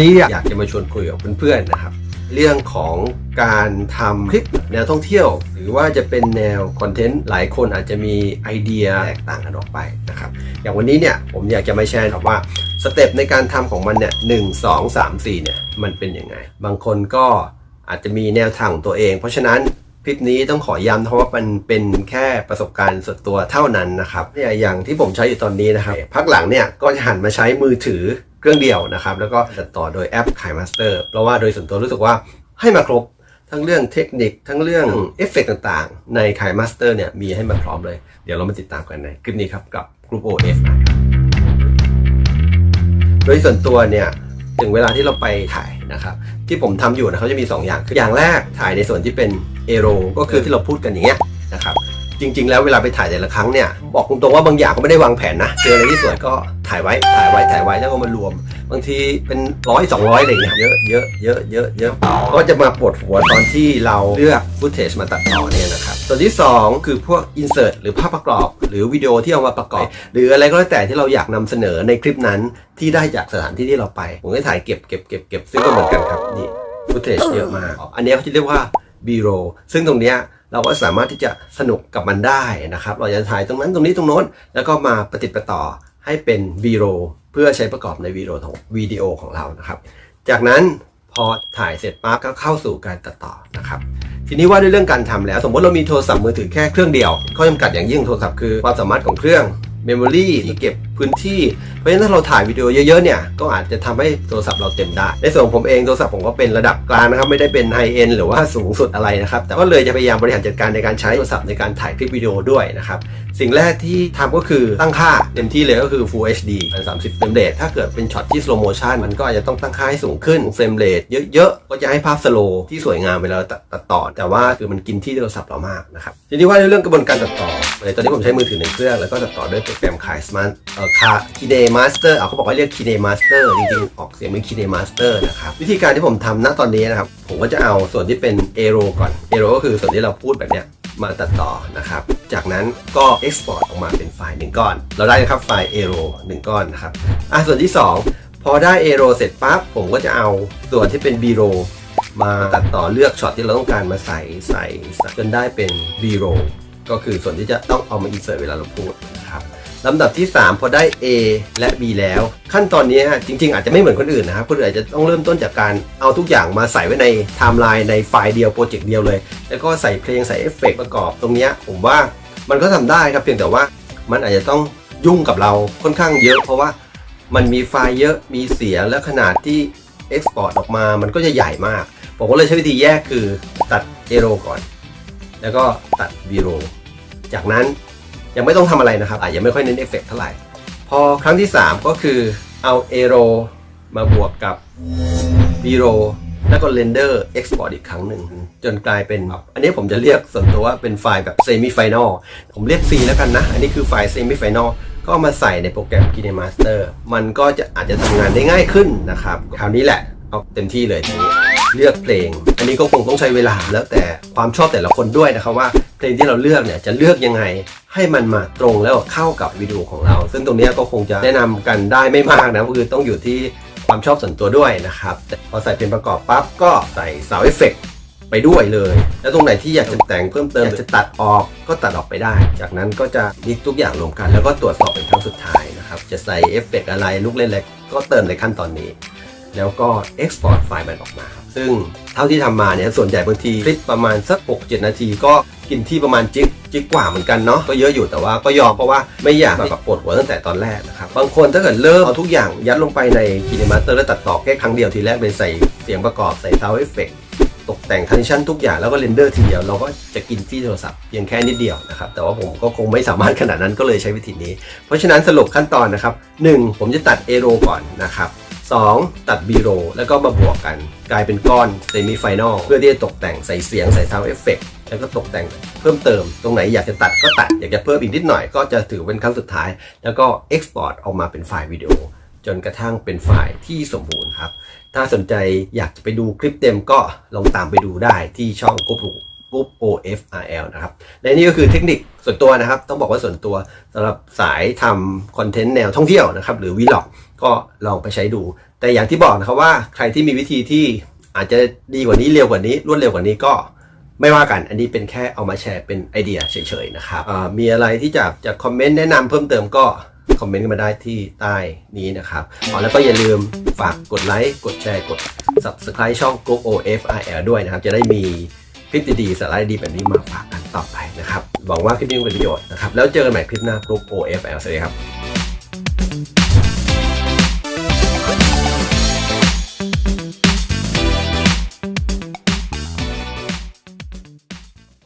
นี้อยากจะมาชวนคุยกับเพื่อนๆนะครับ เรื่องของการทำคลิปแนวท่องเที่ยว หรือว่าจะเป็นแนวคอนเทนต์หลายคนอาจจะมีไอเดียแตกต่างกันออกไปนะครับอย่างวันนี้เนี่ยผมอยากจะมาแชร์ครับว่าสเต็ปในการทำของมันเนี่ยหนึ่งสองสามสี่เนี่ยมันเป็นยังไง บางคนก็อาจจะมีแนวทางของตัวเอง เพราะฉะนั้นคลิปนี้ต้องขอย้ำเพราะว่ามันเป็นแค่ประสบการณ์ส่วนตัวเท่านั้นนะครับเนี่ยอย่างที่ผมใช้อยู่ตอนนี้นะครับพักหลังเนี่ยก็จะหันมาใช้มือถือ เครื่องเดียวนะครับ แล้วก็ตัดต่อโดยแอปขายมาสเตอร์เพราะว่าโดยส่วนตัวรู้สึกว่าให้มาครบทั้งเรื่องเทคนิคทั้งเรื่องเอฟเฟกต่างๆ ในขายมาสเตอร์เนี่ยมีให้มาพร้อมเลย เดี๋ยวเรามาติดตามกันในคลิปนี้ครับกับ Group OF นะครับโดยส่วนตัวเนี่ยถึงเวลาที่เราไปถ่ายนะครับ ที่ผมทำอยู่นะเขาจะมี 2 อย่างคืออย่างแรกถ่ายในส่วนที่เป็นเอโรก็คือที่เราพูดกันอย่างเงี้ย จริง ๆ แล้วเวลาไปถ่ายแต่ละครั้งเนี่ยบอกตรงๆว่าบางอย่างก็ไม่ได้วางแผนนะเจออะไรที่สวยก็ถ่ายไว้ถ่ายไว้ถ่ายไว้แล้วก็มารวม บางทีเป็นร้อยสองร้อยอะไรอย่างเงี้ยเยอะเยอะเยอะเยอะเยอะก็จะมาปวดหัวตอนที่เราเลือกฟุตเทจมาตัดต่อเนี่ยนะครับส่วนที่ 2 คือพวกอินเสิร์ตหรือภาพประกอบ หรือวิดีโอที่เอามาประกอบ หรืออะไรก็แล้วแต่ที่เราอยากนำเสนอในคลิปนั้นที่ได้จากสถานที่ที่เราไป ผมก็ถ่ายเก็บเก็บเก็บเก็บซึ่งก็เหมือนกันครับนี่ฟุตเทจเยอะมากอันนี้เขาจะเรียกว่า b r o ซึ่งตรงเนี้ย เราก็สามารถที่จะสนุกกับมันได้นะครับ เราจะถ่ายตรงนั้นตรงนี้ตรงโน้น แล้วก็มาประติดประต่อให้เป็น v r o เพื่อใช้ประกอบในวีโอของวิดีโอของเรานะครับ จากนั้นพอถ่ายเสร็จปั๊บก็เข้าสู่การตัดต่อนะครับ ทีนี้ว่าด้วยเรื่องการทำแล้ว สมมติเรามีโทรศัพท์มือถือแค่เครื่องเดียวข้อจำกัดอย่างยิ่งโทรศัพท์คือความสามารถของเครื่องเมมโมรีที่เก็บ พื้นที่เพราะฉะนั้นถ้าเราถ่ายวิดีโอเยอะๆเนี่ยก็อาจจะทำให้โทรศัพท์เราเต็มได้ ในส่วนผมเองโทรศัพท์ผมก็เป็นระดับกลางนะครับไม่ได้เป็นไฮเอ็นหรือว่าสูงสุดอะไรนะครับแต่ก็เลยจะพยายามบริหารจัดการในการใช้โทรศัพท์ในการถ่ายคลิปวิดีโอด้วยนะครับสิ่งแรกที่ทำก็คือตั้งค่าเต็มที่เลยก็คือ Full HD 30เฟรมเรทถ้าเกิดเป็นช็อตที่ slow motion มันก็อาจจะต้องตั้งค่าให้สูงขึ้นเฟรมเรทเยอะๆก็จะให้ภาพสโลว์ที่สวยงามเวลาตัดต่อ แต่ว่าคือมันกินที่โทรศัพท์เรามากนะครับทีนี้ว่าในเรื่องกระบวนการตัดต่อในตอนนี้ผมใช้มือถือหนึ่งเครื่องแล้วก็ตัดต่อด้วยโปรแกรมขาย Smart เคา Kine Master เอาเขาบอกว่าเรียก Kine Master จริงๆ ออกเสียงเป็น Kine Master นะครับ วิธีการที่ผมทำณตอนนี้นะครับ ผมก็จะเอาส่วนที่เป็น Aero ก่อน Aero ก็คือส่วนที่เราพูดแบบเนี้ยมาตัดต่อนะครับ จากนั้นก็ export อร์ตออกมาเป็นไฟล์หนึ่งก้อน เราได้นะครับไฟล์ Aero หนึ่งก้อนนะครับอะส่วนที่ 2 พอได้ Aero เสร็จปั๊บผมก็จะเอาส่วนที่เป็น B roll มาตัดต่อเลือกช็อตที่เราต้องการมาใส่ใส่จนได้เป็น B roll ก็คือส่วนที่จะต้องเอามา insert เวลาเราพูด ลำดับที่ 3 พอได้ A และ B แล้ว ขั้นตอนนี้ฮะจริง ๆ อาจจะไม่เหมือนคนอื่นนะครับคนอื่นอาจจะต้องเริ่มต้นจากการเอาทุกอย่างมาใส่ไว้ในไทม์ไลน์ในไฟล์เดียวโปรเจกต์เดียวเลย แล้วก็ใส่เพลงใส่เอฟเฟกต์ประกอบตรงนี้ผมว่ามันก็ทำได้ครับเพียงแต่ว่ามันอาจจะต้องยุ่งกับเราค่อนข้างเยอะ เพราะว่ามันมีไฟล์เยอะมีเสียงและขนาดที่เอ็กซ์พอร์ตออกมามันก็จะใหญ่มาก ผมก็เลยใช้วิธีแยกคือตัดเอโรก่อน แล้วก็ตัดบีโรจากนั้น ยังไม่ต้องทำอะไรนะครับอาจจะไม่ค่อยเน้นเอฟเฟกต์เท่าไหร่ พอครั้งที่ 3 ก็คือเอาเอโรมาบวกกับ b r o แล้วก็เรนเดอร์ Export อีกครั้งหนึ่ง จนกลายเป็น อันนี้ผมจะเรียกส่วนตัวว่าเป็นไฟล์แบบ Semi Final ผมเรียก C แล้วกันนะ อันนี้คือไฟล์ Semi Final ก็มาใส่ในโปรแกรม KineMaster มันก็จะอาจจะทำงานได้ง่ายขึ้นนะครับ คราวนี้แหละ เอาเต็มที่เลยทีนี้ เลือกเพลง อันนี้ก็คงต้องใช้เวลาแล้วแต่ความชอบแต่ละคนด้วยนะครับว่าเพลงที่เราเลือกเนี่ยจะเลือกยังไงให้มันมาตรงแล้วเข้ากับวิดีโอของเรา ซึ่งตรงนี้ก็คงจะแนะนำกันได้ไม่มากนะก็คือต้องอยู่ที่ความชอบส่วนตัวด้วยนะครับพอใส่เพลงประกอบปั๊บก็ใส่ซาเอฟเฟกไปด้วยเลย แล้วตรงไหนที่อยากจะแต่งเพิ่มเติมอยากจะตัดออกก็ตัดออกไปได้ จากนั้นก็จะมิกทุกอย่างรวมกัน แล้วก็ตรวจสอบเป็นครั้งสุดท้ายนะครับ จะใส่เอฟเฟกอะไรลูกเล่นอะไรก็เติมในขั้นตอนนี้ แล้วก็ Export ไฟล์มันออกมา ซึ่งเท่าที่ทำมาเนี่ยส่วนใหญ่บางทีคลิปประมาณสัก 6-7 นาทีก็กินที่ประมาณจิกจิกกว่าเหมือนกันเนาะก็เยอะอยู่แต่ว่าก็ยอมเพราะว่าไม่อยากแบบปวดหัวตั้งแต่ตอนแรกนะครับบางคนถ้าเกิดเริ่มเอาทุกอย่างยัดลงไปใน KineMaster แล้วตัดต่อแค่ครั้งเดียวทีแรกเลยใส่เสียงประกอบใส่ Sound Effect ตกแต่งทันชั่นทุกอย่างแล้วก็เรนเดอร์ทีเดียวเราก็จะกินที่โทรศัพท์เพียงแค่นิดเดียวนะครับแต่ว่าผมก็คงไม่สามารถขนาดนั้นก็เลยใช้วิธีนี้ เพราะฉะนั้นสรุปขั้นตอนนะครับ 1 ผมจะตัดเอโรก่อนนะครับ 2 ตัด B r o แล้วก็มาบวกกัน กลายเป็นก้อนเซมิไฟแนลเพื่อที่จะตกแต่งใส่เสียงใส่ Sound Effect แล้วก็ตกแต่งเพิ่มเติม ตรงไหนอยากจะตัดก็ตัด อยากจะเพิ่มอีกนิดหน่อยก็จะถือเป็นครั้งสุดท้าย แล้วก็ Export อร์ตออกมาเป็นไฟล์วิดีโอ จนกระทั่งเป็นไฟล์ที่สมบูรณ์ครับ ถ้าสนใจอยากจะไปดูคลิปเต็มก็ลองตามไปดูได้ที่ช่องกุ๊ป กุ๊ป OFRL นะครับและนี่ก็คือเทคนิคส่วนตัวนะครับ ต้องบอกว่าส่วนตัวสำหรับสายทำคอนเทนต์แนวท่องเที่ยวนะครับ หรือวีล็อกก็ลองไปใช้ดู แต่อย่างที่บอกนะครับว่าใครที่มีวิธีที่อาจจะดีกว่านี้เร็วกว่านี้ รวดเร็วกว่านี้ก็ไม่ว่ากัน อันนี้เป็นแค่เอามาแชร์เป็นไอเดียเฉยๆนะครับมีอะไรที่จะจะคอมเมนต์แนะนำเพิ่มเติมก็คอมเมนต์กันมาได้ที่ใต้นี้นะครับอ๋อแล้วก็อย่าลืมฝากกดไลค์ กดแชร์ กด subscribe ช่อง g o OFRL ด้วยนะครับ จะได้มี คลิปดีๆสาระดีแบบนี้มาฝากกันต่อไปนะครับหวังว่าคลิปนี้เป็นประโยชน์นะครับแล้วเจอกันใหม่คลิปหน้ากรุ๊ป OFL สวัสดีครับ